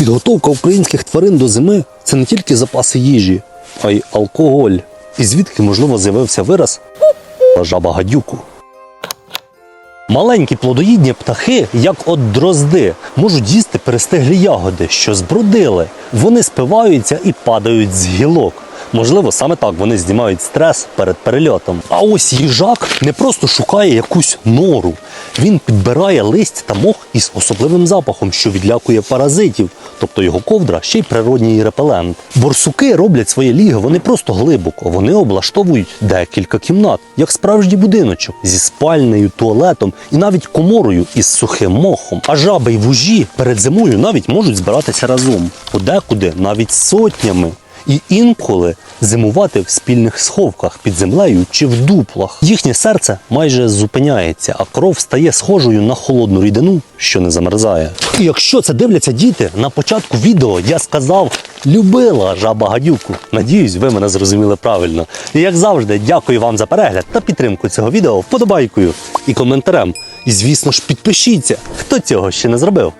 Підготовка українських тварин до зими це не тільки запаси їжі, а й алкоголь. І звідки, можливо, з'явився вираз жаба гадюку. Маленькі плодоїдні птахи, як от дрозди, можуть їсти перестиглі ягоди, що збродили. Вони спиваються і падають з гілок. Можливо, саме так вони знімають стрес перед перельотом. А ось їжак не просто шукає якусь нору. Він підбирає листь та мох із особливим запахом, що відлякує паразитів, тобто його ковдра ще й природній репелент. Борсуки роблять своє ліго вони просто глибоко, вони облаштовують декілька кімнат, як справжній будиночок зі спальнею, туалетом і навіть коморою із сухим мохом. А жаби й вужі перед зимою навіть можуть збиратися разом, подекуди навіть сотнями. І інколи зимувати в спільних сховках під землею чи в дуплах. Їхнє серце майже зупиняється, а кров стає схожою на холодну рідину, що не замерзає. І якщо це дивляться діти, на початку відео я сказав любила жаба гадюку. Надіюсь, ви мене зрозуміли правильно. І як завжди, дякую вам за перегляд та підтримку цього відео вподобайкою і коментарем. І звісно ж, підпишіться, хто цього ще не зробив.